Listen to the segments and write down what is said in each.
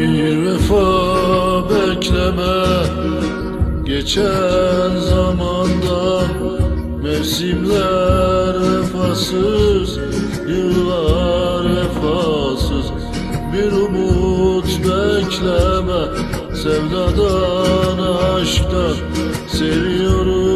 vefa bekleme. Geçen zamandan Mevsimler vefasız Yıllar vefasız. Bir umut bekleme Sevdadan aşktan. Seviyorum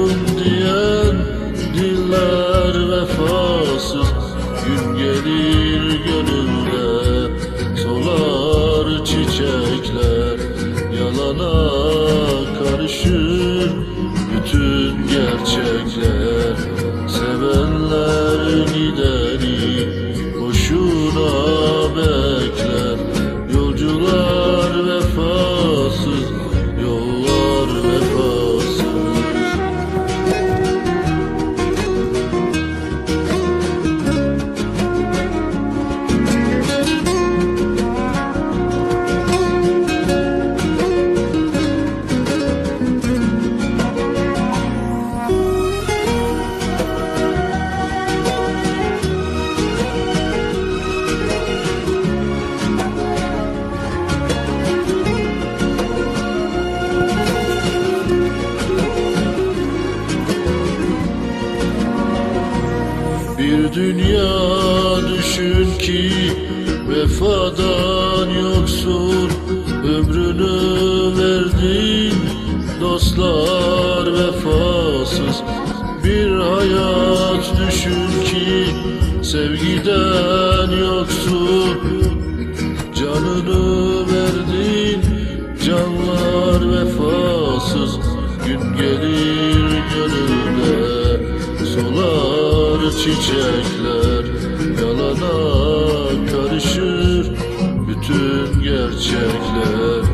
karışır Bütün gerçekler Bir dünya düşün ki vefadan yoksun. Ömrünü verdin dostlar vefasız. Bir hayat düşün ki sevgiden yoksun. Canını verdin canlar vefasız. Gün gelir solar çiçekler Yalana karışır. Bütün gerçekler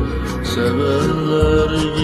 Sevenler